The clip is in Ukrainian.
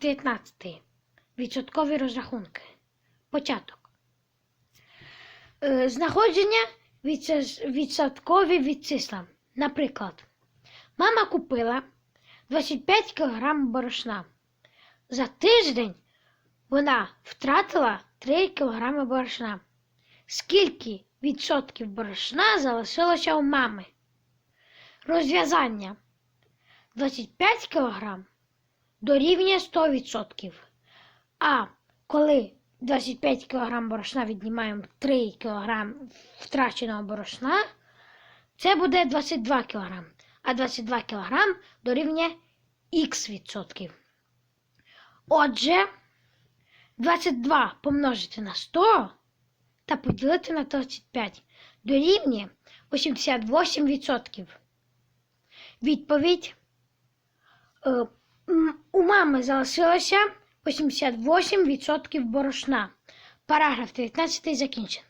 19. Відсоткові розрахунки. Початок. Е, Знаходження відсоткові від числа. Наприклад, мама купила 25 кг борошна. За тиждень вона втратила 3 кг борошна. Скільки відсотків борошна залишилося у мами? Розв'язання 25 кг дорівнює 100%. А коли 25 кг борошна віднімаємо 3 кг втраченого борошна, це буде 22 кг. А 22 кг дорівнює х відсотків. Отже, 22 помножити на 100 та поділити на 35 дорівнює 88%. Відповідь. У мами залишилося 88% борошна. Параграф 19 закінчений.